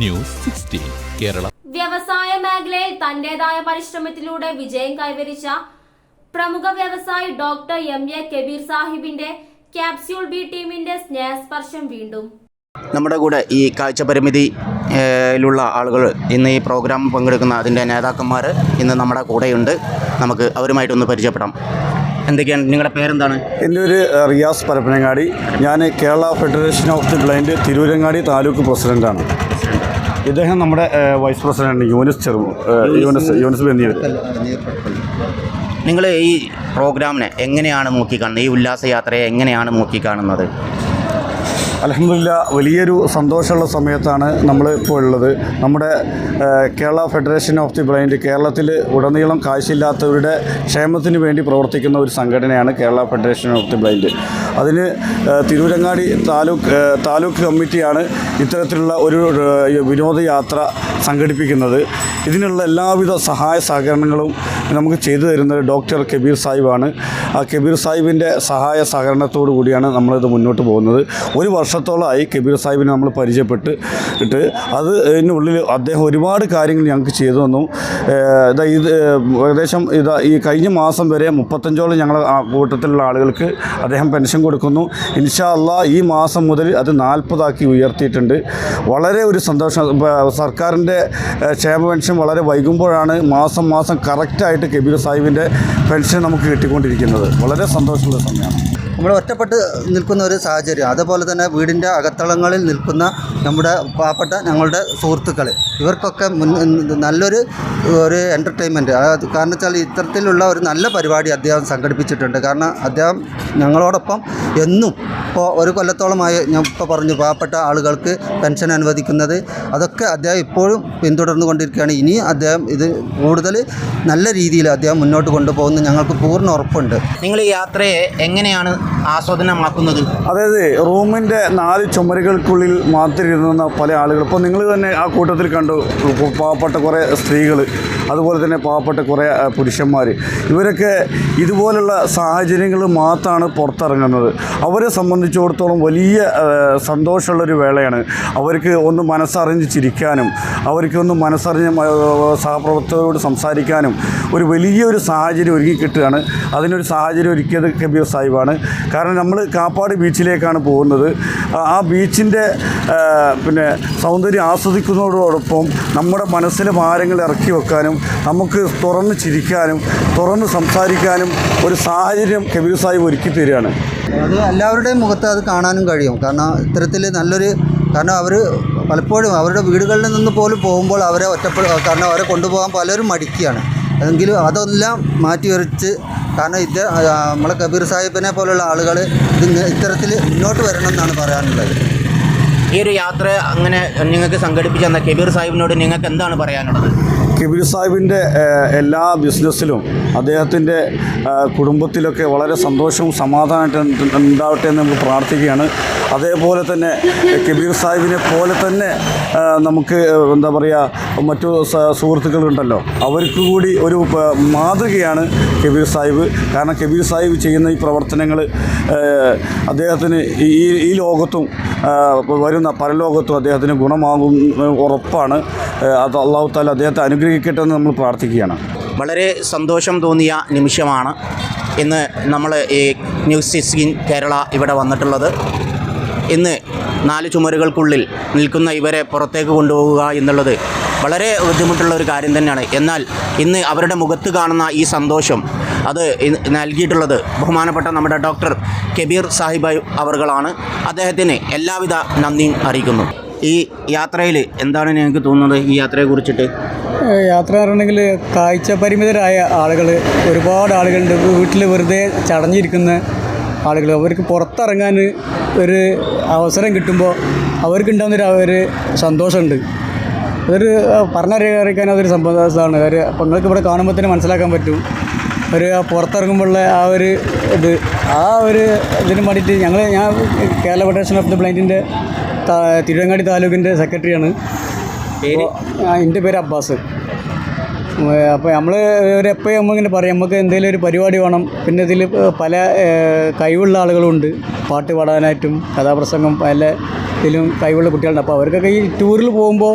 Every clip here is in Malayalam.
News sixteen Kerala. വ്യവസായ മേഖലയിൽ തന്റേതായ പരിശ്രമത്തിലൂടെ വിജയം കൈവരിച്ച പ്രമുഖ വ്യവസായി ഡോക്ടർ എം എ കബീർ സാഹിബിന്റെ ക്യാപ്സ്യൂൾ ബി ടീമിന്റെ സ്നേഹസ്പർശം വീണ്ടും. നമ്മുടെ കൂടെ ഈ കാഴ്ച പരിമിതിയിലുള്ള ആളുകൾ ഇന്ന് ഈ പ്രോഗ്രാം പങ്കെടുക്കുന്ന അതിന്റെ നേതാക്കന്മാർ ഇന്ന് നമ്മുടെ കൂടെയുണ്ട്. നമുക്ക് അവരുമായിട്ടൊന്ന് പരിചയപ്പെടാം. എന്തൊക്കെയാണ് നിങ്ങളുടെ പേരെന്താണ്? എന്റെ ഒരു റിയാസ് പരപ്പനങ്ങാടി. ഞാൻ Kerala federation of the blind Tirurangadi taluk പ്രസിഡന്റാണ് ഇദ്ദേഹം നമ്മുടെ വൈസ് പ്രസിഡന്റ് യൂനിസ് ചെറു യൂനിസ് യൂനിസ് ബന്ദിയൂർ നിങ്ങൾ ഈ പ്രോഗ്രാമിനെ എങ്ങനെയാണ് നോക്കിക്കാണുന്നത്? ഈ ഉല്ലാസയാത്രയെ എങ്ങനെയാണ് നോക്കിക്കാണുന്നത്? അലഹമില്ല വലിയൊരു സന്തോഷമുള്ള സമയത്താണ് നമ്മൾ ഇപ്പോൾ ഉള്ളത്. നമ്മുടെ Kerala federation of the blind കേരളത്തിൽ ഉടനീളം കാഴ്ചയില്ലാത്തവരുടെ ക്ഷേമത്തിന് വേണ്ടി പ്രവർത്തിക്കുന്ന ഒരു സംഘടനയാണ് Kerala federation of the blind. അതിന് തിരൂരങ്ങാടി താലൂക്ക് താലൂക്ക് കമ്മിറ്റിയാണ് ഇത്തരത്തിലുള്ള ഒരു വിനോദയാത്ര സംഘടിപ്പിക്കുന്നത്. ഇതിനുള്ള എല്ലാവിധ സഹായ സഹകരണങ്ങളും നമുക്ക് ചെയ്തു തരുന്നത് ഡോക്ടർ കബീർ സാഹിബാണ്. ആ കബീർ സാഹിബിന്റെ സഹായ സഹകരണത്തോടു കൂടിയാണ് നമ്മളിത് മുന്നോട്ട് പോകുന്നത്. ഒരു വർഷത്തോളമായി കബീർ സാഹിബിനെ നമ്മൾ പരിചയപ്പെട്ട് ഇട്ട് അത് ഇതിനുള്ളിൽ അദ്ദേഹം ഒരുപാട് കാര്യങ്ങൾ ഞങ്ങൾക്ക് ചെയ്തു തന്നു. ഇതാ ഇത് ഏകദേശം ഇതാ ഈ കഴിഞ്ഞ മാസം വരെ മുപ്പത്തഞ്ചോളം ഞങ്ങൾ കൂട്ടത്തിലുള്ള ആളുകൾക്ക് അദ്ദേഹം പെൻഷൻ കൊടുക്കുന്നു. ഇൻഷാ അള്ളാ ഈ മാസം മുതൽ അത് നാൽപ്പതാക്കി ഉയർത്തിയിട്ടുണ്ട്. വളരെ ഒരു സന്തോഷം. സർക്കാരിന്റെ ഏഹ്, ക്ഷേമ പെൻഷൻ വളരെ വൈകുമ്പോഴാണ് മാസം മാസം കറക്റ്റായിട്ട് കബീർ സാഹിബിന്റെ പെൻഷൻ നമുക്ക് കിട്ടിക്കൊണ്ടിരിക്കുന്നത്. വളരെ സന്തോഷമുള്ള സമയമാണ്. നമ്മൾ ഒറ്റപ്പെട്ട് നിൽക്കുന്ന ഒരു സാഹചര്യം. അതുപോലെ തന്നെ വീടിന്റെ അകത്തളങ്ങളിൽ നിൽക്കുന്ന നമ്മുടെ പാവപ്പെട്ട ഞങ്ങളുടെ സുഹൃത്തുക്കൾ ഇവർക്കൊക്കെ മുൻ നല്ലൊരു ഒരു എന്റർടൈൻമെന്റ് കാരണം വെച്ചാൽ ഇത്തരത്തിലുള്ള ഒരു നല്ല പരിപാടി അദ്ദേഹം സംഘടിപ്പിച്ചിട്ടുണ്ട്. കാരണം അദ്ദേഹം ഞങ്ങളോടൊപ്പം എന്നും ഇപ്പോൾ ഒരു കൊല്ലത്തോളമായി ഞാൻ ഇപ്പോൾ പറഞ്ഞു പാവപ്പെട്ട ആളുകൾക്ക് പെൻഷൻ അനുവദിക്കുന്നത്. അതൊക്കെ അദ്ദേഹം ഇപ്പോഴും പിന്തുടർന്നു കൊണ്ടിരിക്കുകയാണ്. ഇനി അദ്ദേഹം ഇത് കൂടുതൽ നല്ല രീതിയിൽ അദ്ദേഹം മുന്നോട്ട് കൊണ്ടുപോകുന്നു ഞങ്ങൾക്ക് പൂർണ ഉറപ്പുണ്ട്. നിങ്ങൾ ഈ യാത്രയെ എങ്ങനെയാണ് ആസ്വാദനമാക്കുന്നത്. അതായത് റൂമിന്റെ നാല് ചുമരുകൾക്കുള്ളിൽ മാത്രം ഇരുന്ന പല ആളുകൾ. ഇപ്പോൾ നിങ്ങൾ തന്നെ ആ കൂട്ടത്തിൽ കണ്ടു. പാവപ്പെട്ട കുറേ സ്ത്രീകൾ അതുപോലെ തന്നെ പാവപ്പെട്ട കുറേ പുരുഷന്മാർ ഇവരൊക്കെ ഇതുപോലുള്ള സാഹചര്യങ്ങൾ മാത്രമാണ് പുറത്തിറങ്ങുന്നത്. അവരെ സംബന്ധിച്ചിടത്തോളം വലിയ സന്തോഷമുള്ളൊരു വേളയാണ്. അവർക്ക് ഒന്ന് മനസ്സറിഞ്ഞ് ചിരിക്കാനും അവർക്ക് ഒന്ന് മനസ്സറിഞ്ഞ് സഹപ്രവർത്തകരോട് സംസാരിക്കാനും ഒരു വലിയൊരു സാഹചര്യം ഒരുക്കി കിട്ടുകയാണ്. അതിനൊരു സാഹചര്യം ഒരുക്കിയത് കബീർ സാഹിബാണ്. കാരണം നമ്മൾ കാപ്പാട് ബീച്ചിലേക്കാണ് പോകുന്നത്. ആ- ബീച്ചിന്റെ പിന്നെ സൗന്ദര്യം ആസ്വദിക്കുന്നതോടൊപ്പം നമ്മുടെ മനസ്സിലെ ഭാരങ്ങൾ ഇറക്കി വെക്കാനും നമുക്ക് തുറന്ന് ചിരിക്കാനും തുറന്ന് സംസാരിക്കാനും ഒരു സാഹചര്യം കബീർ സാഹിബ് ഒരുക്കി തരികയാണ്. അത് എല്ലാവരുടെയും മുഖത്ത് അത് കാണാനും കഴിയും. കാരണം ഇത്തരത്തിൽ നല്ലൊരു കാരണം അവർ പലപ്പോഴും അവരുടെ വീടുകളിൽ നിന്ന് പോലും പോകുമ്പോൾ അവരെ ഒറ്റപ്പെടുക കാരണം അവരെ കൊണ്ടുപോകാൻ പലരും മടിക്കുകയാണ്. എങ്കിലും അതെല്ലാം മാറ്റി വരച്ച് കാരണം ഇത് നമ്മളെ കബീർ സാഹിബിനെ പോലുള്ള ആളുകൾ ഇത് ഇത്തരത്തിൽ മുന്നോട്ട് വരണം എന്നാണ് പറയാനുള്ളത്. ഈ ഒരു യാത്ര അങ്ങനെ നിങ്ങൾക്ക് സംഘടിപ്പിച്ചു കബീർ സാഹിബിനോട് നിങ്ങൾക്ക് എന്താണ് പറയാനുള്ളത്? കബീർ സാഹിബിന്റെ എല്ലാ ബിസിനസ്സിലും അദ്ദേഹത്തിന്റെ കുടുംബത്തിലൊക്കെ വളരെ സന്തോഷവും സമാധാനമായിട്ട് ഉണ്ടാവട്ടെ എന്ന് നമുക്ക് പ്രാർത്ഥിക്കുകയാണ്. അതേപോലെ തന്നെ കബീർ സാഹിബിനെ പോലെ തന്നെ നമുക്ക് എന്താ പറയുക മറ്റു സുഹൃത്തുക്കളുണ്ടല്ലോ. അവർക്ക് കൂടി ഒരു മാതൃകയാണ് കബീർ സാഹിബ്. കാരണം കബീർ സാഹിബ് ചെയ്യുന്ന ഈ പ്രവർത്തനങ്ങൾ അദ്ദേഹത്തിന് ഈ ഈ ലോകത്തും വരുന്ന പരലോകത്തും അദ്ദേഹത്തിന് ഗുണമാകും ഉറപ്പാണ്. അത് അള്ളാഹു താല അദ്ദേഹത്തെ അനുഗ്രഹിക്കട്ടെ എന്ന് നമ്മൾ പ്രാർത്ഥിക്കുകയാണ്. വളരെ സന്തോഷം തോന്നിയ നിമിഷമാണ് ഇന്ന് നമ്മൾ ഈ ന്യൂസ് സിക്സ്റ്റീൻ കേരള ഇവിടെ വന്നിട്ടുള്ളത്. ഇന്ന് നാല് ചുമരുകൾക്കുള്ളിൽ നിൽക്കുന്ന ഇവരെ പുറത്തേക്ക് കൊണ്ടുപോകുക എന്നുള്ളത് വളരെ ബുദ്ധിമുട്ടുള്ള ഒരു കാര്യം തന്നെയാണ്. എന്നാൽ ഇന്ന് അവരുടെ മുഖത്ത് കാണുന്ന ഈ സന്തോഷം അത് നൽകിയിട്ടുള്ളത് ബഹുമാനപ്പെട്ട നമ്മുടെ ഡോക്ടർ കബീർ സാഹിബ് അവർകളാണ്. അദ്ദേഹത്തിന് എല്ലാവിധ നന്ദിയും അറിയിക്കുന്നു. ഈ യാത്രയിൽ എന്താണ് ഞങ്ങൾക്ക് തോന്നുന്നത് ഈ യാത്രയെ കുറിച്ചിട്ട്? യാത്ര പറഞ്ഞെങ്കിൽ കാഴ്ച പരിമിതരായ ആളുകൾ ഒരുപാട് ആളുകളുണ്ട്. വീട്ടിൽ വെറുതെ ചടഞ്ഞിരിക്കുന്ന ആളുകൾ അവർക്ക് പുറത്തിറങ്ങാൻ ഒരു അവസരം കിട്ടുമ്പോൾ അവർക്കുണ്ടാകുന്നൊരു ഒരു സന്തോഷമുണ്ട്. അതൊരു പറഞ്ഞറിയിക്കാൻ അതൊരു സന്തോഷമാണ് അവർ അപ്പോൾ നിങ്ങൾക്ക് ഇവിടെ കാണുമ്പോൾ തന്നെ മനസ്സിലാക്കാൻ പറ്റും. ഒരു പുറത്തിറങ്ങുമ്പോഴുള്ള ആ ഒരു ഇത് ആ ഒരു ഇതിന് വേണ്ടിയിട്ട് ഞങ്ങൾ ഞാൻ കേരള ഫെഡറേഷൻ ഓഫ് ദി ബ്ലൈൻഡിന്റെ തിരുവങ്ങാടി താലൂക്കിന്റെ സെക്രട്ടറിയാണ്. എന്റെ പേര് അബ്ബാസ്. അപ്പോൾ നമ്മൾ ഒരു എപ്പോഴും നമ്മളിങ്ങനെ പറയും നമുക്ക് എന്തെങ്കിലും ഒരു പരിപാടി വേണം. പിന്നെ ഇതിൽ പല കഴിവുള്ള ആളുകളുണ്ട് പാട്ട് പാടാനായിട്ടും കഥാപ്രസംഗം പല ഇതിലും കഴിവുള്ള കുട്ടികളുണ്ട്. അപ്പോൾ അവർക്കൊക്കെ ഈ ടൂറിൽ പോകുമ്പോൾ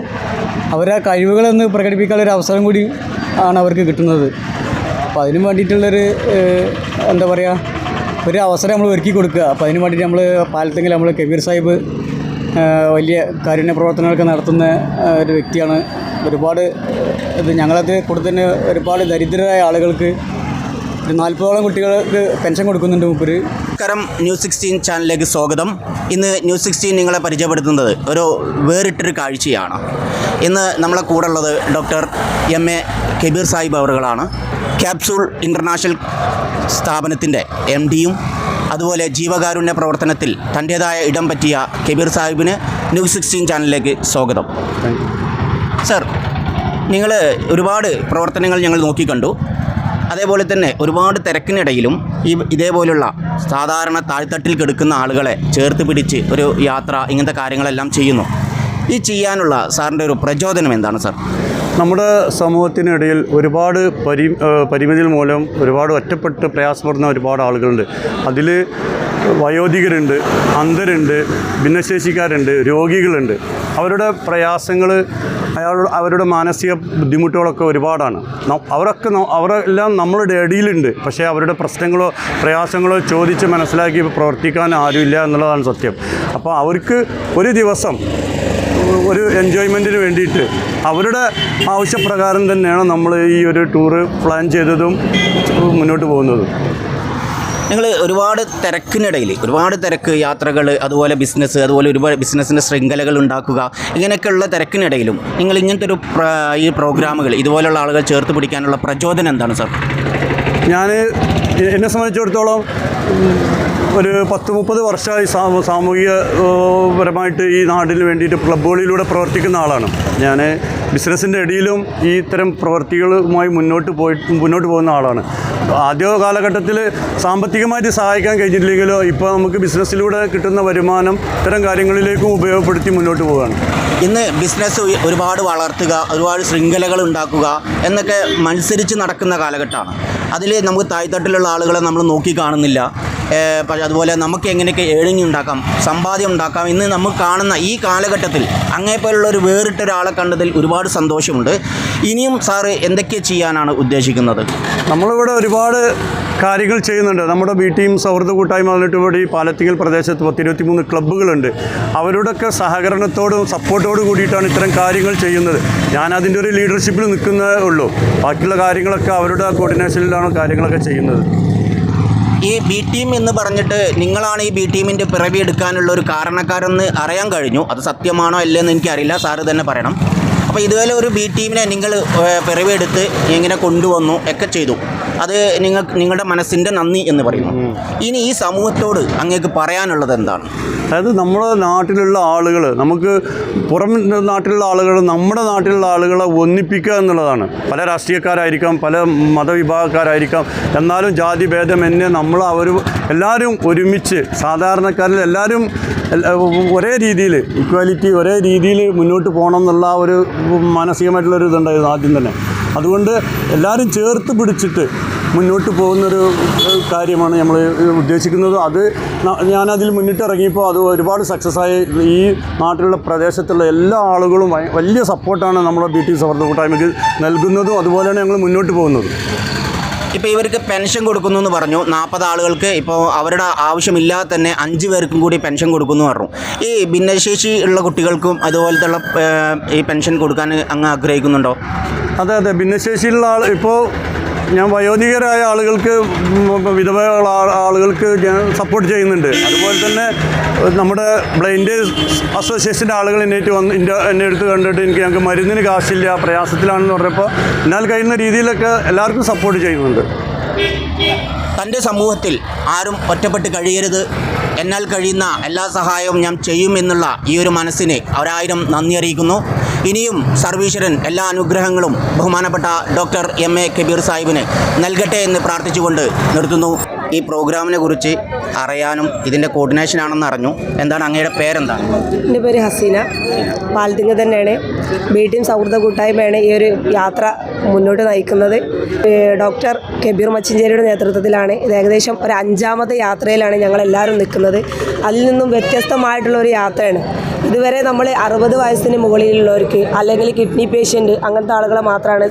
അവരെ കഴിവുകളൊന്ന് പ്രകടിപ്പിക്കാനുള്ള ഒരു അവസരം കൂടി ആണ് അവർക്ക് കിട്ടുന്നത്. അപ്പോൾ അതിന് വേണ്ടിയിട്ടുള്ളൊരു എന്താ പറയുക ഒരു അവസരം നമ്മൾ ഒരുക്കി കൊടുക്കുക. അപ്പോൾ അതിന് വേണ്ടിയിട്ട് നമ്മൾ പാലത്തെങ്കിൽ നമ്മൾ കബീർ സാഹിബ് വലിയ കാരുണ്യ പ്രവർത്തനങ്ങളൊക്കെ നടത്തുന്ന ഒരു വ്യക്തിയാണ്. ഒരുപാട് ഇത് ഞങ്ങളത് കൂടെ തന്നെ ഒരുപാട് ദരിദ്രരായ ആളുകൾക്ക് ഒരു നാൽപ്പതോളം കുട്ടികൾക്ക് പെൻഷൻ കൊടുക്കുന്നുണ്ട് മുപ്പര്. നമസ്കാരം. ന്യൂസ് സിക്സ്റ്റീൻ ചാനലിലേക്ക് സ്വാഗതം. ഇന്ന് ന്യൂസ് സിക്സ്റ്റീൻ നിങ്ങളെ പരിചയപ്പെടുത്തുന്നത് ഒരു വേറിട്ടൊരു കാഴ്ചയാണ്. ഇന്ന് നമ്മളെ കൂടെ ഉള്ളത് doctor M A Kabir Sahib അവറുകളാണ്. Capsule international സ്ഥാപനത്തിന്റെ എം ഡിയും അതുപോലെ ജീവകാരുണ്യ പ്രവർത്തനത്തിൽ തന്റേതായ ഇടം പറ്റിയ കബീർ സാഹിബിന് ന്യൂസ് സിക്സ്റ്റീൻ ചാനലിലേക്ക് സ്വാഗതം. സർ നിങ്ങൾ ഒരുപാട് പ്രവർത്തനങ്ങൾ ഞങ്ങൾ നോക്കിക്കണ്ടു. അതേപോലെ തന്നെ ഒരുപാട് തിരക്കിനിടയിലും ഈ ഇതേപോലുള്ള സാധാരണ താഴ്ത്തട്ടിൽ കിടക്കുന്ന ആളുകളെ ചേർത്ത് പിടിച്ച് ഒരു യാത്ര ഇങ്ങനത്തെ കാര്യങ്ങളെല്ലാം ചെയ്യുന്നു. ഈ ചെയ്യാനുള്ള സാറിന്റെ ഒരു പ്രചോദനം എന്താണ് സാർ? നമ്മുടെ സമൂഹത്തിനിടയിൽ ഒരുപാട് പരി പരിമിതികൾ മൂലം ഒരുപാട് ഒറ്റപ്പെട്ട് പ്രയാസപ്പെടുന്ന ഒരുപാട് ആളുകളുണ്ട്. അതിൽ വയോധികരുണ്ട് അന്ധരുണ്ട് ഭിന്നശേഷിക്കാരുണ്ട് രോഗികളുണ്ട്. അവരുടെ പ്രയാസങ്ങൾ അയാളുടെ അവരുടെ മാനസിക ബുദ്ധിമുട്ടുകളൊക്കെ ഒരുപാടാണ്. അവരൊക്കെ അവരെല്ലാം നമ്മളുടെ ഇടയിലുണ്ട് പക്ഷേ അവരുടെ പ്രശ്നങ്ങളോ പ്രയാസങ്ങളോ ചോദിച്ച് മനസ്സിലാക്കി പ്രവർത്തിക്കാൻ ആരുമില്ല എന്നുള്ളതാണ് സത്യം. അപ്പോൾ അവർക്ക് ഒരു ദിവസം ഒരു എൻജോയ്മെന്റിന് വേണ്ടിയിട്ട്. അവരുടെ ആവശ്യപ്രകാരം തന്നെയാണ് നമ്മൾ ഈ ഒരു ടൂറ് പ്ലാൻ ചെയ്തതും മുന്നോട്ട് പോകുന്നതും. നിങ്ങൾ ഒരുപാട് തിരക്കിനിടയിൽ ഒരുപാട് തിരക്ക് യാത്രകൾ അതുപോലെ ബിസിനസ് അതുപോലെ ഒരുപാട് ബിസിനസ്സിന്റെ ശൃംഖലകൾ ഉണ്ടാക്കുക ഇങ്ങനെയൊക്കെയുള്ള തിരക്കിനിടയിലും നിങ്ങൾ ഇങ്ങനത്തെ ഒരു ഈ പ്രോഗ്രാമുകൾ ഇതുപോലെയുള്ള ആളുകൾ ചേർത്ത് പിടിക്കാനുള്ള പ്രചോദനം എന്താണ് സാർ ഞാൻ എന്നെ സംബന്ധിച്ചിടത്തോളം ഒരു പത്ത് മുപ്പത് വർഷമായി സാമൂഹിക പരമായിട്ട് ഈ നാടിന് വേണ്ടിയിട്ട് ക്ലബ്ബുകളിലൂടെ പ്രവർത്തിക്കുന്ന ആളാണ്. ഞാൻ ബിസിനസ്സിന്റെ ഇടയിലും ഈ ഇത്തരം പ്രവർത്തികളുമായി മുന്നോട്ട് പോയി മുന്നോട്ട് പോകുന്ന ആളാണ്. ആദ്യ കാലഘട്ടത്തിൽ സാമ്പത്തികമായിട്ട് സഹായിക്കാൻ കഴിഞ്ഞിട്ടില്ലെങ്കിലോ ഇപ്പോൾ നമുക്ക് ബിസിനസ്സിലൂടെ കിട്ടുന്ന വരുമാനം ഇത്തരം കാര്യങ്ങളിലേക്കും ഉപയോഗപ്പെടുത്തി മുന്നോട്ട് പോവുകയാണ്. ഇന്ന് ബിസിനസ് ഒരുപാട് വളർത്തുക ഒരുപാട് ശൃംഖലകൾ ഉണ്ടാക്കുക എന്നൊക്കെ മത്സരിച്ച് നടക്കുന്ന കാലഘട്ടമാണ്. അതിൽ നമുക്ക് തായ്തട്ടിലുള്ള ആളുകളെ നമ്മൾ നോക്കി കാണുന്നില്ല. അതുപോലെ നമുക്ക് എങ്ങനെയൊക്കെ ഏണിങ് ഉണ്ടാക്കാം സമ്പാദ്യം ഉണ്ടാക്കാം ഇന്ന് നമ്മൾ കാണുന്ന ഈ കാലഘട്ടത്തിൽ അങ്ങേപ്പോലുള്ള ഒരു വേറിട്ട ഒരാളെ കണ്ടതിൽ ഒരുപാട് സന്തോഷമുണ്ട്. ഇനിയും സാറ് എന്തൊക്കെ ചെയ്യാനാണ് ഉദ്ദേശിക്കുന്നത്? നമ്മളിവിടെ ഒരുപാട് കാര്യങ്ങൾ ചെയ്യുന്നുണ്ട്. നമ്മുടെ ബി ടീം സൗഹൃദ കൂട്ടായ്മ ഈ പാലത്തിങ്ങൽ പ്രദേശത്ത് പത്തിരുപത്തി മൂന്ന് ക്ലബ്ബുകളുണ്ട്. അവരുടെയൊക്കെ സഹകരണത്തോടും സപ്പോർട്ടോടും കൂടിയിട്ടാണ് ഇത്തരം കാര്യങ്ങൾ ചെയ്യുന്നത്. ഞാൻ അതിന്റെ ഒരു ലീഡർഷിപ്പിൽ നിൽക്കുന്നേ ഉള്ളൂ. ബാക്കിയുള്ള കാര്യങ്ങളൊക്കെ അവരുടെ കോർഡിനേഷനിലാണ് കാര്യങ്ങളൊക്കെ ചെയ്യുന്നത്. ഈ ബി ടീം എന്ന് പറഞ്ഞിട്ട് നിങ്ങളാണ് ഈ ബി ടീമിന്റെ പിറവി എടുക്കാനുള്ള ഒരു കാരണക്കാരെന്ന് അറിയാൻ കഴിഞ്ഞു. അത് സത്യമാണോ അല്ലേന്ന് എനിക്കറിയില്ല. സാറ് തന്നെ പറയണം. അപ്പോൾ ഇതുപോലെ ഒരു ബി ടീമിനെ നിങ്ങൾ പിറവെടുത്ത് പിറവിയെടുത്ത് ഇങ്ങനെ കൊണ്ടുവന്നു ഒക്കെ ചെയ്തു. അത് നിങ്ങൾ നിങ്ങളുടെ മനസ്സിന്റെ നന്ദി എന്ന് പറയുന്നു. ഇനി ഈ സമൂഹത്തോട് അങ്ങേക്ക് പറയാനുള്ളത് എന്താണ്? അതായത് നമ്മുടെ നാട്ടിലുള്ള ആളുകൾ നമുക്ക് പുറം നാട്ടിലുള്ള ആളുകൾ നമ്മുടെ നാട്ടിലുള്ള ആളുകളെ ഒന്നിപ്പിക്കുക എന്നുള്ളതാണ്. പല രാഷ്ട്രീയക്കാരായിരിക്കാം പല മതവിഭാഗക്കാരായിരിക്കാം എന്നാലും ജാതി ഭേദമന്യേ നമ്മൾ അവർ എല്ലാവരും ഒരുമിച്ച് സാധാരണക്കാരിൽ എല്ലാവരും ഒരേ രീതിയിൽ ഇക്വാലിറ്റി ഒരേ രീതിയിൽ മുന്നോട്ട് പോകണം എന്നുള്ള ഒരു മാനസികമായിട്ടുള്ളൊരു ഇതുണ്ടായിരുന്നു ആദ്യം തന്നെ. അതുകൊണ്ട് എല്ലാവരും ചേർത്ത് പിടിച്ചിട്ട് മുന്നോട്ട് പോകുന്നൊരു കാര്യമാണ് നമ്മൾ ഉദ്ദേശിക്കുന്നത്. അത് ഞാനതിൽ മുന്നിട്ട് ഇറങ്ങിയപ്പോൾ അത് ഒരുപാട് സക്സസ് ആയി ഈ നാട്ടിലുള്ള പ്രദേശത്തുള്ള എല്ലാ ആളുകളും വലിയ സപ്പോർട്ടാണ് നമ്മുടെ ബി ടി സൗഹൃദ കൂട്ടായ്മയ്ക്ക് നൽകുന്നതും അതുപോലെയാണ് ഞങ്ങൾ മുന്നോട്ട് പോകുന്നത്. ഇപ്പോൾ ഇവർക്ക് പെൻഷൻ കൊടുക്കുന്നു എന്ന് പറഞ്ഞു. നാൽപ്പത് ആളുകൾക്ക് ഇപ്പോൾ അവരുടെ ആവശ്യമില്ലാതെ തന്നെ അഞ്ച് പേർക്കും കൂടി പെൻഷൻ കൊടുക്കുന്നു പറഞ്ഞു. ഈ ഭിന്നശേഷി ഉള്ള കുട്ടികൾക്കും അതുപോലത്തെ ഈ പെൻഷൻ കൊടുക്കാൻ അങ്ങ് ആഗ്രഹിക്കുന്നുണ്ടോ? അതെ അതെ. ഭിന്നശേഷിയുള്ള ആൾ ഇപ്പോൾ ഞാൻ വയോധികരായ ആളുകൾക്ക് വിധവകള വിധവ ആളുകൾക്ക് ഞാൻ സപ്പോർട്ട് ചെയ്യുന്നുണ്ട്. അതുപോലെ തന്നെ നമ്മുടെ ബ്ലൈൻഡ് അസോസിയേഷന്റെ ആളുകൾ എന്നേറ്റ് വന്ന് എന്റെ എന്നെ എടുത്ത് കണ്ടിട്ട് എനിക്ക് ഞങ്ങൾക്ക് മരുന്നിന് കാശില്ല പ്രയാസത്തിലാണെന്ന് പറഞ്ഞപ്പോൾ എന്നാൽ കഴിയുന്ന രീതിയിലൊക്കെ എല്ലാവർക്കും സപ്പോർട്ട് ചെയ്യുന്നുണ്ട്. തന്റെ സമൂഹത്തിൽ ആരും ഒറ്റപ്പെട്ട് കഴിയരുത്. എന്നാൽ കഴിയുന്ന എല്ലാ സഹായവും ഞാൻ ചെയ്യുമെന്നുള്ള ഈ ഒരു മനസ്സിനെ ഒരായിരം നന്ദി അറിയിക്കുന്നു. ഇനിയും സർവീശ്വരൻ എല്ലാ അനുഗ്രഹങ്ങളും ബഹുമാനപ്പെട്ട ഡോക്ടർ എം എ കബീർ സാഹിബിന് നൽകട്ടെ എന്ന് പ്രാർത്ഥിച്ചുകൊണ്ട് നിർത്തുന്നു. ഈ പ്രോഗ്രാമിനെ കുറിച്ച് അറിയാനും ഇതിന്റെ കോർഡിനേഷൻ ആണെന്ന് അറിഞ്ഞു. എന്താണ് അങ്ങയുടെ പേരെന്താണ് എന്റെ പേര് ഹസീന. പാലത്തിങ്ങ് തന്നെയാണ്. വീട്ടിൽ സൗഹൃദ കൂട്ടായ്മയാണ് ഈ ഒരു യാത്ര മുന്നോട്ട് നയിക്കുന്നത്. ഡോക്ടർ കബീർ മച്ചിഞ്ചേരിയുടെ നേതൃത്വത്തിലാണ്. ഇത് ഏകദേശം ഒരു അഞ്ചാമത്തെ യാത്രയിലാണ് ഞങ്ങൾ എല്ലാവരും നിൽക്കുന്നത്. അതിൽ നിന്നും വ്യത്യസ്തമായിട്ടുള്ള ഒരു യാത്രയാണ്. ഇതുവരെ നമ്മൾ അറുപത് വയസ്സിന് മുകളിലുള്ളവർക്ക് അല്ലെങ്കിൽ കിഡ്നി പേഷ്യന്റ് അങ്ങനത്തെ ആളുകളെ മാത്രമാണ്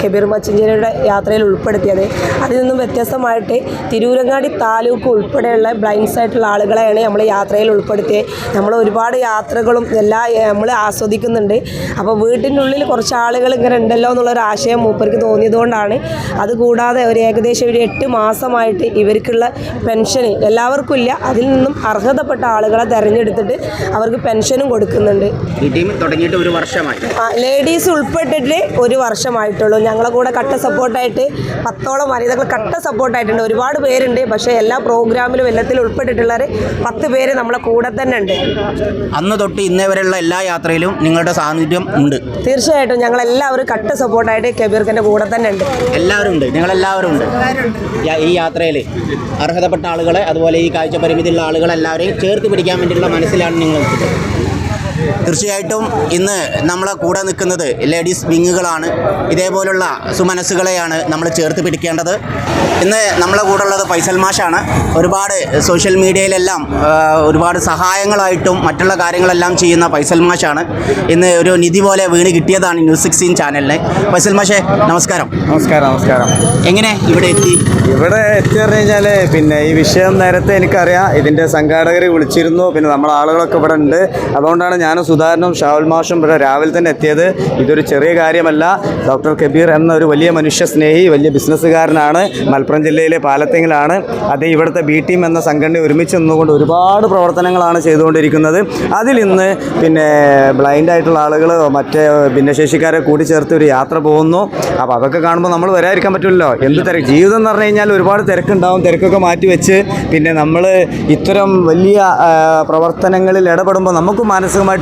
കബീർ മച്ചിഞ്ചേരിയുടെ യാത്രയിൽ ഉൾപ്പെടുത്തിയത്. അതിൽ നിന്നും വ്യത്യസ്തമായിട്ട് തിരൂരങ്ങാടി താലൂക്ക് ഉൾപ്പെടെയുള്ള ബ്ലൈൻഡ്സ് ആയിട്ടുള്ള ആളുകളെയാണ് നമ്മൾ യാത്രയിൽ ഉൾപ്പെടുത്തിയത് നമ്മൾ ഒരുപാട് യാത്രകളും എല്ലാ നമ്മൾ ആസ്വദിക്കുന്നുണ്ട്. അപ്പോൾ വീട്ടിനുള്ളിൽ കുറച്ച് ആളുകൾ ഇങ്ങനെ ഉണ്ടല്ലോ എന്നുള്ളൊരു ആശയം മൂപ്പർക്ക് തോന്നിയതുകൊണ്ടാണ്. അതുകൂടാതെ ഒരു ഏകദേശം ഒരു എട്ട് മാസമായിട്ട് ഇവർക്കുള്ള പെൻഷന് എല്ലാവർക്കും ഇല്ല. അതിൽ നിന്നും അർഹതപ്പെട്ട ആളുകളെ തിരഞ്ഞെടുത്തിട്ട് അവർക്ക് പെൻഷനും കൊടുക്കുന്നുണ്ട്. ഈ ടീം തുടങ്ങിയിട്ട് ഒരു വർഷമായി. ലേഡീസ് ഉൾപ്പെട്ടിട്ട് ഒരു വർഷമായിട്ടുള്ളൂ. ഞങ്ങളെ കൂടെ കട്ട സപ്പോർട്ടായിട്ട് പത്തോളം വനിതകൾ കട്ട സപ്പോർട്ടായിട്ടുണ്ട്. ഒരുപാട് പേരുണ്ട്. പക്ഷേ എല്ലാ പ്രോഗ്രാമിലും എല്ലാത്തിലും ഉൾപ്പെട്ടിട്ടുള്ളവർ പത്ത് പേര് നമ്മളെ കൂടെ തന്നെ ഉണ്ട്. അന്ന് തൊട്ട് ഇന്നേ വരെയുള്ള എല്ലാ യാത്രയിലും നിങ്ങളുടെ സാന്നിധ്യം ഉണ്ട്. തീർച്ചയായിട്ടും ഞങ്ങൾ എല്ലാവരും കട്ട സപ്പോർട്ടായിട്ട് കബീർഖന്റെ കൂടെ തന്നെ ഉണ്ട്. എല്ലാവരും ഉണ്ട്. നിങ്ങളെല്ലാവരും ഉണ്ട്. ഈ യാത്രയിൽ അർഹതപ്പെട്ട ആളുകളെ അതുപോലെ ഈ കാഴ്ച പരിമിതിയുള്ള ആളുകളെല്ലാവരെയും ചേർത്ത് പിടിക്കാൻ വേണ്ടിയിട്ടുള്ള മനസ്സിലാണ് നിങ്ങൾ തീർച്ചയായിട്ടും ഇന്ന് നമ്മളെ കൂടെ നിൽക്കുന്നത് ലേഡീസ് വിങ്ങുകളാണ്. ഇതേപോലുള്ള സുമനസ്സുകളെയാണ് നമ്മൾ ചേർത്ത് പിടിക്കേണ്ടത്. ഇന്ന് നമ്മളെ കൂടെ ഉള്ളത് ഫൈസൽ മാഷാണ്. ഒരുപാട് സോഷ്യൽ മീഡിയയിലെല്ലാം ഒരുപാട് സഹായങ്ങളായിട്ടും മറ്റുള്ള കാര്യങ്ങളെല്ലാം ചെയ്യുന്ന ഫൈസൽ മാഷാണ്. ഇന്ന് ഒരു നിധി പോലെ വീണ് കിട്ടിയതാണ് ന്യൂസ് സിക്സ്റ്റീൻ ചാനലിന്. ഫൈസൽ മാഷേ നമസ്കാരം. നമസ്കാരം നമസ്കാരം. എങ്ങനെ ഇവിടെ എത്തി? ഇവിടെ എത്തി പറഞ്ഞു കഴിഞ്ഞാൽ പിന്നെ ഈ വിഷയം നേരത്തെ എനിക്കറിയാം. ഇതിന്റെ സംഘാടകർ വിളിച്ചിരുന്നു. പിന്നെ നമ്മളെ ആളുകളൊക്കെ ഇവിടെ ഉണ്ട്. അതുകൊണ്ടാണ് ഞാനും സുധാകരനും ഷാവുൽ മാഷും ഇവിടെ രാവിലെ തന്നെ എത്തിയത് ഇതൊരു ചെറിയ കാര്യമല്ല. ഡോക്ടർ കബീർ എന്ന ഒരു വലിയ മനുഷ്യ സ്നേഹി വലിയ ബിസിനസ്സുകാരനാണ്. മലപ്പുറം ജില്ലയിലെ പാലത്തെങ്കിലാണ് അത് ഇവിടുത്തെ ബി ടീം എന്ന സംഘടന ഒരുമിച്ച് നിന്നുകൊണ്ട് ഒരുപാട് പ്രവർത്തനങ്ങളാണ് ചെയ്തുകൊണ്ടിരിക്കുന്നത്. അതിൽ ഇന്ന് പിന്നെ ബ്ലൈൻഡ് ആയിട്ടുള്ള ആളുകൾ മറ്റേ ഭിന്നശേഷിക്കാരെ കൂടി ചേർത്ത് ഒരു യാത്ര പോകുന്നു. അപ്പോൾ അതൊക്കെ കാണുമ്പോൾ നമ്മൾ വരാതിരിക്കാൻ പറ്റില്ലല്ലോ. എന്ത് തിരക്ക് ജീവിതം എന്ന് പറഞ്ഞു കഴിഞ്ഞാൽ ഒരുപാട് തിരക്കുണ്ടാവും. തിരക്കൊക്കെ മാറ്റി വെച്ച് പിന്നെ നമ്മൾ ഇത്തരം വലിയ പ്രവർത്തനങ്ങളിൽ ഇടപെടുമ്പോൾ നമുക്ക്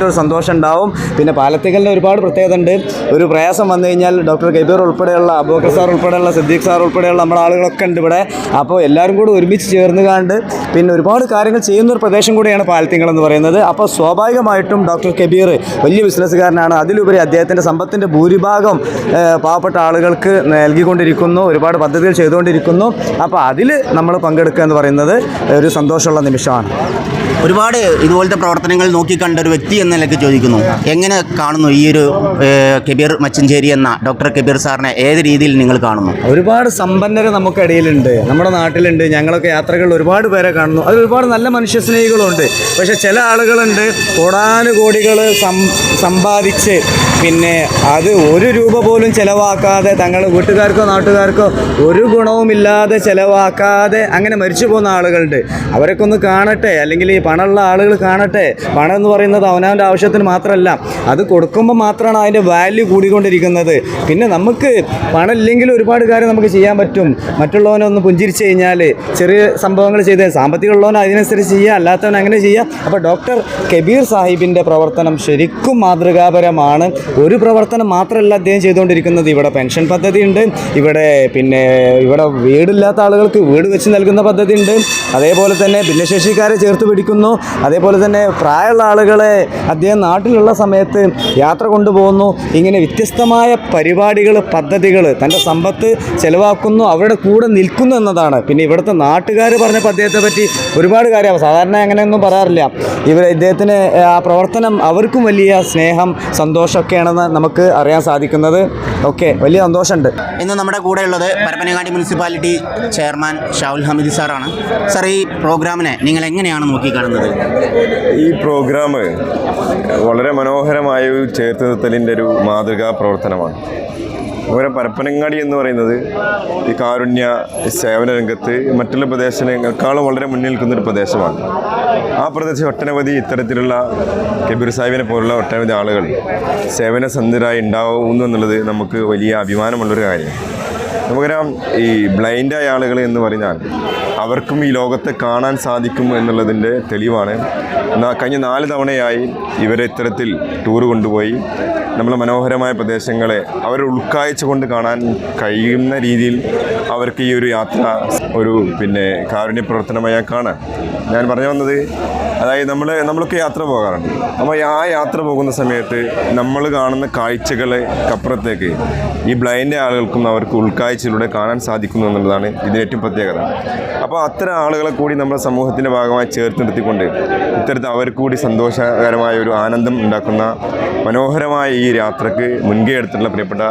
മാനസികമായിട്ടൊരു സന്തോഷം ഉണ്ടാവും. പിന്നെ പാലത്തിക്കലിന് ഒരുപാട് പ്രത്യേകത ഉണ്ട്. ഒരു പ്രയാസം വന്നു കഴിഞ്ഞാൽ ഡോക്ടർ കബീർ ഉൾപ്പെടെയുള്ള അബോക്കർ സാർ ഉൾപ്പെടെയുള്ള സിദ്ദീഖ് സാർ ഉൾപ്പെടെയുള്ള നമ്മുടെ ആളുകളൊക്കെ ഉണ്ട് ഇവിടെ. അപ്പോൾ എല്ലാവരും കൂടി ഒരുമിച്ച് ചേർന്ന് കണ്ട് പിന്നെ ഒരുപാട് കാര്യങ്ങൾ ചെയ്യുന്ന ഒരു പ്രദേശം കൂടിയാണ് പാലത്തിങ്ങൾ എന്ന് പറയുന്നത്. അപ്പോൾ സ്വാഭാവികമായിട്ടും ഡോക്ടർ കബീർ വലിയ ബിസിനസ്സുകാരനാണ്. അതിലുപരി അദ്ദേഹത്തിന്റെ സമ്പത്തിന്റെ ഭൂരിഭാഗം പാവപ്പെട്ട ആളുകൾക്ക് നൽകിക്കൊണ്ടിരിക്കുന്നു. ഒരുപാട് പദ്ധതികൾ ചെയ്തുകൊണ്ടിരിക്കുന്നു. അപ്പോൾ അതിൽ നമ്മൾ പങ്കെടുക്കുക എന്ന് പറയുന്നത് ഒരു സന്തോഷമുള്ള നിമിഷമാണ്. ഒരുപാട് ഇതുപോലത്തെ പ്രവർത്തനങ്ങൾ നോക്കിക്കണ്ട ഒരു വ്യക്തി എന്ന നിലയ്ക്ക് ചോദിക്കുന്നു. എങ്ങനെ കാണുന്നു ഈ ഒരു കബീർ മച്ചഞ്ചേരി എന്ന ഡോക്ടർ കബീർ സാറിനെ ഏത് രീതിയിൽ നിങ്ങൾ കാണുന്നു? ഒരുപാട് സമ്പന്നർ നമുക്കിടയിലുണ്ട്. നമ്മുടെ നാട്ടിലുണ്ട്. ഞങ്ങളൊക്കെ യാത്രകൾ ഒരുപാട് പേരെ കാണുന്നു. അതിൽ ഒരുപാട് നല്ല മനുഷ്യസ്നേഹികളുണ്ട്. പക്ഷേ ചില ആളുകളുണ്ട് കോടാനുകോടികൾ സമ്പാദിച്ച്. പിന്നെ അത് ഒരു രൂപ പോലും ചിലവാക്കാതെ തങ്ങളുടെ വീട്ടുകാർക്കോ നാട്ടുകാർക്കോ ഒരു ഗുണവുമില്ലാതെ ചിലവാക്കാതെ അങ്ങനെ മരിച്ചു പോകുന്ന ആളുകളുണ്ട്. അവരൊക്കെ ഒന്ന് കാണട്ടെ. അല്ലെങ്കിൽ ഈ പണമുള്ള ആളുകൾ കാണട്ടെ. പണം എന്ന് പറയുന്നത് അവനവന്റെ ആവശ്യത്തിന് മാത്രമല്ല അത് കൊടുക്കുമ്പോൾ മാത്രമാണ് അതിന്റെ വാല്യൂ കൂടിക്കൊണ്ടിരിക്കുന്നത്. പിന്നെ നമുക്ക് പണം ഇല്ലെങ്കിൽ ഒരുപാട് കാര്യം നമുക്ക് ചെയ്യാൻ പറ്റും. മറ്റുള്ളവനെ ഒന്ന് പുഞ്ചിരിച്ച് കഴിഞ്ഞാൽ ചെറിയ സംഭവങ്ങൾ ചെയ്ത് സാമ്പത്തികമുള്ളവൻ അതിനനുസരിച്ച് ചെയ്യുക അല്ലാത്തവൻ അങ്ങനെ ചെയ്യുക. അപ്പോൾ ഡോക്ടർ കബീർ സാഹിബിന്റെ പ്രവർത്തനം ശരിക്കും മാതൃകാപരമാണ്. ഒരു പ്രവർത്തനം മാത്രമല്ല അദ്ദേഹം ചെയ്തുകൊണ്ടിരിക്കുന്നത്. ഇവിടെ പെൻഷൻ പദ്ധതി ഉണ്ട് ഇവിടെ പിന്നെ ഇവിടെ വീടില്ലാത്ത ആളുകൾക്ക് വീട് വെച്ച് നൽകുന്ന പദ്ധതി ഉണ്ട് അതേപോലെ തന്നെ ഭിന്നശേഷിക്കാരെ ചേർത്ത് പിടിക്കുന്നു അതേപോലെ തന്നെ പ്രായമുള്ള ആളുകളെ അദ്ദേഹം നാട്ടിലുള്ള സമയത്ത് യാത്ര കൊണ്ടുപോകുന്നു. ഇങ്ങനെ വ്യത്യസ്തമായ പരിപാടികൾ പദ്ധതികൾ തന്റെ സമ്പത്ത് ചിലവാക്കുന്നു അവരുടെ കൂടെ നിൽക്കുന്നു എന്നതാണ്. പിന്നെ ഇവിടുത്തെ നാട്ടുകാർ പറഞ്ഞപ്പോൾ അദ്ദേഹത്തെ പറ്റി ഒരുപാട് കാര്യം സാധാരണ അങ്ങനെയൊന്നും പറയാറില്ല. ഇവർ ഇദ്ദേഹത്തിന് ആ പ്രവർത്തനം അവർക്കും വലിയ സ്നേഹം സന്തോഷമൊക്കെയാണെന്ന് നമുക്ക് അറിയാൻ സാധിക്കുന്നത്. ഓക്കെ വലിയ സന്തോഷമുണ്ട്. ഇന്ന് നമ്മുടെ കൂടെയുള്ളത് പരപ്പനങ്ങാടി മുനിസിപ്പാലിറ്റി ചെയർമാൻ ഷാവുൽ ഹമീദ് സാറാണ്. സാർ ഈ പ്രോഗ്രാമിനെ നിങ്ങൾ എങ്ങനെയാണ് നോക്കിക്കാണുന്നത്? ഈ പ്രോഗ്രാം വളരെ മനോഹരമായ ഒരു ചേർത്ത് നിർത്തലിന്റെ ഒരു മാതൃകാ പ്രവർത്തനമാണ്. അതുപോലെ പരപ്പനങ്ങാടി എന്ന് പറയുന്നത് ഈ കാരുണ്യ സേവന രംഗത്ത് മറ്റുള്ള പ്രദേശങ്ങളെക്കാളും വളരെ മുന്നിൽ നിൽക്കുന്ന ഒരു പ്രദേശമാണ്. ആ പ്രദേശം ഒട്ടനവധി ഇത്തരത്തിലുള്ള കബീർ സാഹിബിനെ പോലുള്ള ഒട്ടനവധി ആളുകൾ സേവന സന്ധിരായി ഉണ്ടാവുന്നു എന്നുള്ളത് നമുക്ക് വലിയ അഭിമാനമുള്ളൊരു കാര്യമാണ്. നമുക്കറിയാം ഈ ബ്ലൈൻഡായ ആളുകൾ എന്ന് പറഞ്ഞാൽ അവർക്കും ഈ ലോകത്തെ കാണാൻ സാധിക്കും എന്നുള്ളതിന്റെ തെളിവാണ്. കഴിഞ്ഞ നാല് തവണയായി ഇവരെ ഇത്തരത്തിൽ ടൂർ കൊണ്ടുപോയി. നമ്മളെ മനോഹരമായ പ്രദേശങ്ങളെ അവർ ഉൾക്കാഴ്ച കൊണ്ട് കാണാൻ കഴിയുന്ന രീതിയിൽ അവർക്ക് ഈ ഒരു യാത്ര ഒരു പിന്നെ കാരുണ്യ പ്രവർത്തനമായി കാണാൻ ഞാൻ പറഞ്ഞു വന്നത് അതായത് നമ്മൾ നമ്മളൊക്കെ യാത്ര പോകാറുണ്ട്. അപ്പോൾ ആ യാത്ര പോകുന്ന സമയത്ത് നമ്മൾ കാണുന്ന കാഴ്ചകളെ അപ്പുറത്തേക്ക് ഈ ബ്ലൈൻഡ് ആളുകൾക്കും അവർക്ക് ഉൾക്കാഴ്ചയിലൂടെ കാണാൻ സാധിക്കുന്നു എന്നുള്ളതാണ് ഇതിന് ഏറ്റവും പ്രത്യേകത. അപ്പോൾ അത്തരം ആളുകളെ കൂടി നമ്മുടെ സമൂഹത്തിന്റെ ഭാഗമായി ചേർത്ത് നിർത്തിക്കൊണ്ട് ഇത്തരത്തിൽ അവർക്ക് കൂടി സന്തോഷകരമായ ഒരു ആനന്ദം ഉണ്ടാക്കുന്ന മനോഹരമായ ഈ യാത്രയ്ക്ക് മുൻകൈ എടുത്തിട്ടുള്ള പ്രിയപ്പെട്ട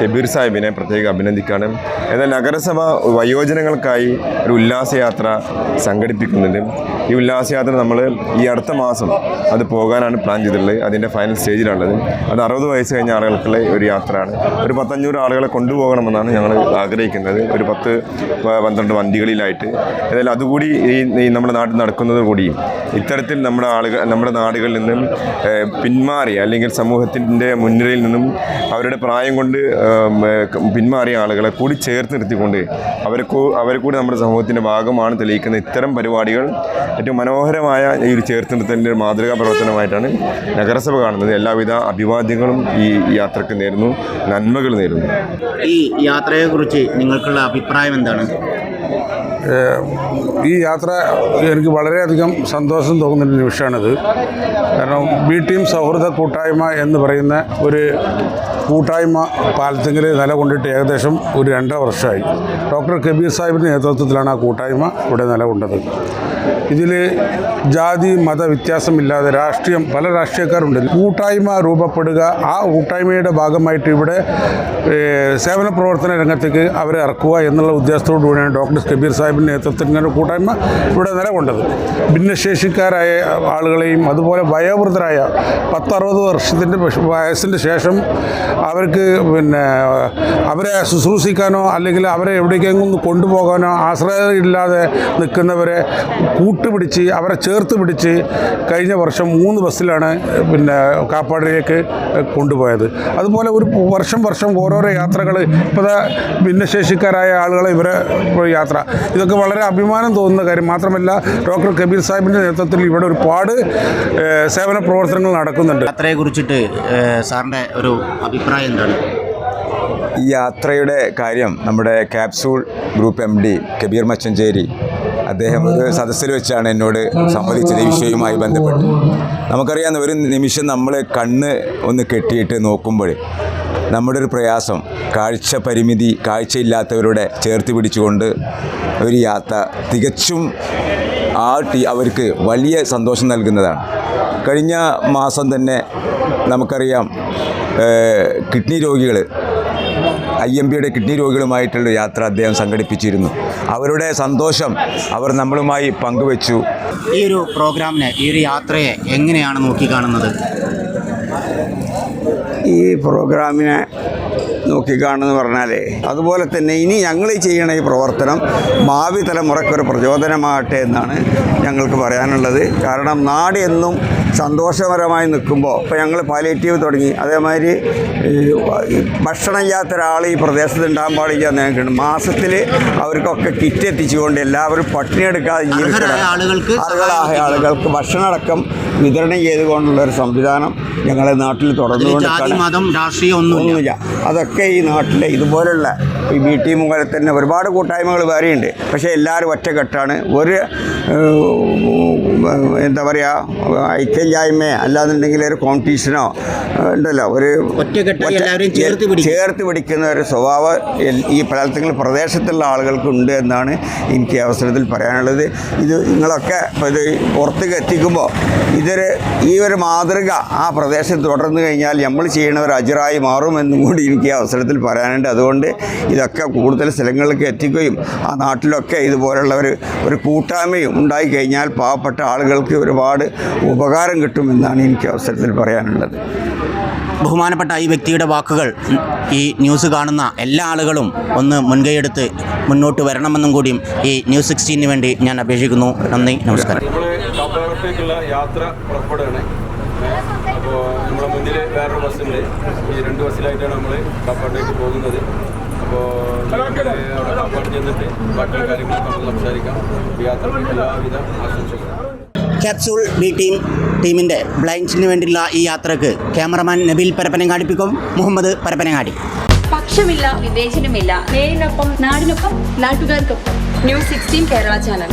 കബീർ സാഹിബിനെ പ്രത്യേകം അഭിനന്ദിക്കാനും എന്നാൽ നഗരസഭ വയോജനങ്ങൾക്കായി ഒരു ഉല്ലാസയാത്ര സംഘടിപ്പിക്കുന്നുണ്ട്. ഈ ഉല്ലാസയാത്ര നമ്മൾ ഈ അടുത്ത മാസം അത് പോകാനാണ് പ്ലാൻ ചെയ്തിട്ടുള്ളത്. അതിന്റെ ഫൈനൽ സ്റ്റേജിലുള്ളത് അത് അറുപത് വയസ്സ് കഴിഞ്ഞ ആളുകൾക്കുള്ള ഒരു യാത്രയാണ്. ഒരു പത്തഞ്ഞൂറ് ആളുകളെ കൊണ്ടുപോകണമെന്നാണ് ഞങ്ങൾ ആഗ്രഹിക്കുന്നത്. ഒരു പത്ത് പന്ത്രണ്ട് വണ്ടികളിലായിട്ട് ഏതായാലും അതുകൂടി ഈ നമ്മുടെ നാട്ടിൽ നടക്കുന്നത് കൂടി ഇത്തരത്തിൽ നമ്മുടെ ആളുകൾ നമ്മുടെ നാടുകളിൽ നിന്നും പിന്മാറി അല്ലെങ്കിൽ സമൂഹത്തിന്റെ മുൻനിരയിൽ നിന്നും അവരുടെ പ്രായം കൊണ്ട് പിന്മാറിയ ആളുകളെ കൂടി ചേർത്ത് നിർത്തിക്കൊണ്ട് അവരെ അവരെ കൂടി നമ്മുടെ സമൂഹത്തിന്റെ ഭാഗമാണ് തെളിയിക്കുന്ന ഇത്തരം പരിപാടികൾ ഏറ്റവും മനോഹരമായ ഈ ഒരു ചേർത്ത് നിർത്തലിന്റെ ഒരു മാതൃകാ പ്രവർത്തനമായിട്ടാണ് നഗരസഭ കാണുന്നത്. എല്ലാവിധ അഭിവാദ്യങ്ങളും ഈ യാത്രയ്ക്ക് നേരുന്നു നന്മകൾ നേരുന്നു. ഈ യാത്രയെക്കുറിച്ച് നിങ്ങൾക്കുള്ള അഭിപ്രായം എന്താണ്? ഈ യാത്ര എനിക്ക് വളരെയധികം സന്തോഷം തോന്നുന്ന ഒരു നിമിഷമാണിത്. കാരണം ബി ടീം സൗഹൃദ കൂട്ടായ്മ എന്ന് പറയുന്ന ഒരു കൂട്ടായ്മ പാലത്തിങ്കിൽ നിലകൊണ്ടിട്ട് ഏകദേശം ഒരു രണ്ടര വർഷമായി. ഡോക്ടർ കബീർ സാഹിബിന്റെ നേതൃത്വത്തിലാണ് ആ കൂട്ടായ്മ ഇവിടെ നിലകൊണ്ടത്. ഇതിൽ ജാതി മത വ്യത്യാസമില്ലാതെ രാഷ്ട്രീയം പല രാഷ്ട്രീയക്കാരുണ്ട്. കൂട്ടായ്മ രൂപപ്പെടുക ആ കൂട്ടായ്മയുടെ ഭാഗമായിട്ട് ഇവിടെ സേവന പ്രവർത്തന രംഗത്തേക്ക് അവരെ ഇറക്കുക എന്നുള്ള ഉദ്ദേശത്തോടു കൂടിയാണ് ഡോക്ടർ കബീർ സാഹിബിന്റെ നേതൃത്വത്തിൽ ഇങ്ങനെ കൂട്ടായ്മ ഇവിടെ നിലകൊണ്ടത്. ഭിന്നശേഷിക്കാരായ ആളുകളെയും അതുപോലെ വയോവൃദ്ധരായ പത്തറുപത് വർഷത്തിന്റെ വയസ്സിന്റെ ശേഷം അവർക്ക് പിന്നെ അവരെ ശുശ്രൂഷിക്കാനോ അല്ലെങ്കിൽ അവരെ എവിടേക്കെങ്കിലും കൊണ്ടുപോകാനോ ആശ്രയമില്ലാതെ നിൽക്കുന്നവരെ കൂട്ടുപിടിച്ച് അവരെ ചേർത്ത് പിടിച്ച് കഴിഞ്ഞ വർഷം മൂന്ന് ബസ്സിലാണ് പിന്നെ കാപ്പാടിലേക്ക് കൊണ്ടുപോയത്. അതുപോലെ ഒരു വർഷം വർഷം ഓരോരോ യാത്രകൾ ഇപ്പോൾ ഭിന്നശേഷിക്കാരായ ആളുകളെ ഇവരെ യാത്ര. ഇതൊക്കെ വളരെ അഭിമാനം തോന്നുന്ന കാര്യം. മാത്രമല്ല ഡോക്ടർ കബീർ സാഹിബിന്റെ നേതൃത്വത്തിൽ ഇവിടെ ഒരുപാട് സേവന പ്രവർത്തനങ്ങൾ നടക്കുന്നുണ്ട്. യാത്രയെക്കുറിച്ചിട്ട് സാറിന്റെ ഒരു അഭിപ്രായം എന്താണ്? ഈ യാത്രയുടെ കാര്യം നമ്മുടെ capsule group M D Kabeer Machancheri അദ്ദേഹം ഒരു സദസ്സിൽ വെച്ചാണ് എന്നോട് സംവദിച്ചത് ഈ വിഷയവുമായി ബന്ധപ്പെട്ട്. നമുക്കറിയാവുന്ന ഒരു നിമിഷം നമ്മൾ കണ്ണ് ഒന്ന് കെട്ടിയിട്ട് നോക്കുമ്പോൾ നമ്മുടെ ഒരു പ്രയാസം കാഴ്ച പരിമിതി കാഴ്ചയില്ലാത്തവരുടെ ചേർത്ത് പിടിച്ചുകൊണ്ട് ഒരു യാത്ര തികച്ചും ആ ടി അവർക്ക് വലിയ സന്തോഷം നൽകുന്നതാണ്. കഴിഞ്ഞ മാസം തന്നെ നമുക്കറിയാം കിഡ്നി രോഗികൾ ഐ എം പിയുടെ കിഡ്നി രോഗികളുമായിട്ടുള്ള യാത്ര അദ്ദേഹം സംഘടിപ്പിച്ചിരുന്നു. അവരുടെ സന്തോഷം അവർ നമ്മളുമായി പങ്കുവച്ചു. ഈ ഒരു പ്രോഗ്രാമിനെ ഈ ഒരു യാത്രയെ എങ്ങനെയാണ് നോക്കിക്കാണുന്നത്? ഈ പ്രോഗ്രാമിനെ നോക്കിക്കാണെന്ന് പറഞ്ഞാൽ അതുപോലെ തന്നെ ഇനി ഞങ്ങൾ ചെയ്യണ ഈ പ്രവർത്തനം ഭാവി തലമുറയ്ക്കൊരു പ്രചോദനമാകട്ടെ എന്നാണ് ഞങ്ങൾക്ക് പറയാനുള്ളത്. കാരണം നാട് എന്നും സന്തോഷപരമായി നിൽക്കുമ്പോൾ ഇപ്പോൾ ഞങ്ങൾ പാലിയേറ്റീവ് തുടങ്ങി. അതേമാതിരി ഈ ഭക്ഷണം ചെയ്യാത്ത ഒരാൾ ഈ പ്രദേശത്ത് ഉണ്ടാകാൻ പാടില്ല എന്ന് ഞങ്ങൾക്കുണ്ട്. മാസത്തിൽ അവർക്കൊക്കെ കിറ്റ് എത്തിച്ചുകൊണ്ട് എല്ലാവരും പട്ടിണിയെടുക്കാതെ ജീവിക്കണം. അർഹരായ ആളുകൾക്ക് അർഹരായ ആളുകൾക്ക് ഭക്ഷണമടക്കം വിതരണം ചെയ്തുകൊണ്ടുള്ള ഒരു സംവിധാനം ഞങ്ങളെ നാട്ടിൽ തുടർന്നുകൊണ്ട് ഒന്നുമില്ല. ഒന്നുമില്ല. അതൊക്കെ ഈ നാട്ടിലെ ഇതുപോലുള്ള ഈ ബി ടി മുഖേന തന്നെ ഒരുപാട് കൂട്ടായ്മകൾ വേറെയുണ്ട്. പക്ഷേ എല്ലാവരും ഒറ്റക്കെട്ടാണ്. ഒരു എന്താ പറയുക ഐക്യജായ്മ അല്ലാന്നുണ്ടെങ്കിൽ ഒരു കോമ്പറ്റീഷനോ ഉണ്ടല്ലോ ഒരു ചേർത്ത് പിടിക്കുന്ന ഒരു സ്വഭാവം ഈ പലതങ്ങൾ പ്രദേശത്തുള്ള ആളുകൾക്കുണ്ട് എന്നാണ് എനിക്ക് അവസരത്തിൽ പറയാനുള്ളത്. ഇത് നിങ്ങളൊക്കെ ഇത് പുറത്തേക്ക് എത്തിക്കുമ്പോൾ ഇതൊരു ഈ ഒരു മാതൃക ആ പ്രദേശത്ത് തുടർന്നു കഴിഞ്ഞാൽ നമ്മൾ ചെയ്യുന്ന ഒരു അജറായി മാറുമെന്നും കൂടി എനിക്ക് അവസരത്തിൽ പറയാനുണ്ട്. അതുകൊണ്ട് ഇതൊക്കെ കൂടുതൽ സ്ഥലങ്ങളിലേക്ക് എത്തിക്കുകയും ആ നാട്ടിലൊക്കെ ഇതുപോലുള്ള ഒരു ഒരു കൂട്ടായ്മയും ഉണ്ടായി കഴിഞ്ഞാൽ പാവപ്പെട്ട ആളുകൾക്ക് ഒരുപാട് ഉപകാരം കിട്ടുമെന്നാണ് എനിക്ക് അവസരത്തിൽ പറയാനുള്ളത്. ബഹുമാനപ്പെട്ട ഈ വ്യക്തിയുടെ വാക്കുകൾ ഈ ന്യൂസ് കാണുന്ന എല്ലാ ആളുകളും ഒന്ന് മുൻകൈയെടുത്ത് മുന്നോട്ട് വരണമെന്നും കൂടിയും ഈ ന്യൂസ് സിക്സ്റ്റീന് വേണ്ടി ഞാൻ അപേക്ഷിക്കുന്നു. നന്ദി നമസ്കാരം. നമ്മൾ യാത്ര പുറപ്പെടുകയാണ്. അപ്പോൾ നമ്മുടെ മുന്നിൽ വേറൊരു ബസ്സുണ്ട് ഈ രണ്ട് ബസ്സിലായിട്ടാണ് നമ്മൾ കാപ്പാട്ടേക്ക് പോകുന്നത്. അപ്പോൾ അവിടെ കാപ്പാട് ചെന്നിട്ട് ബാക്കി കാര്യങ്ങളൊക്കെ നമുക്ക് സംസാരിക്കാം. യാത്ര യാത്രയ്ക്ക് എല്ലാവിധ ആശംസകൾ ക്യാപ്സൂൾ ബി ടീം ടീമിന്റെ ബ്ലൈൻഡ്സിന് വേണ്ടിയുള്ള ഈ യാത്രയ്ക്ക് ക്യാമറമാൻ നബീൽ പരപ്പനങ്ങാടിപ്പിക്കും മുഹമ്മദ് പരപ്പനങ്ങാടി. പക്ഷമില്ല വിവേചനമില്ല. നേരിനൊപ്പം നാടിനൊപ്പം നാട്ടുകാർക്കൊപ്പം. News sixteen Kerala channel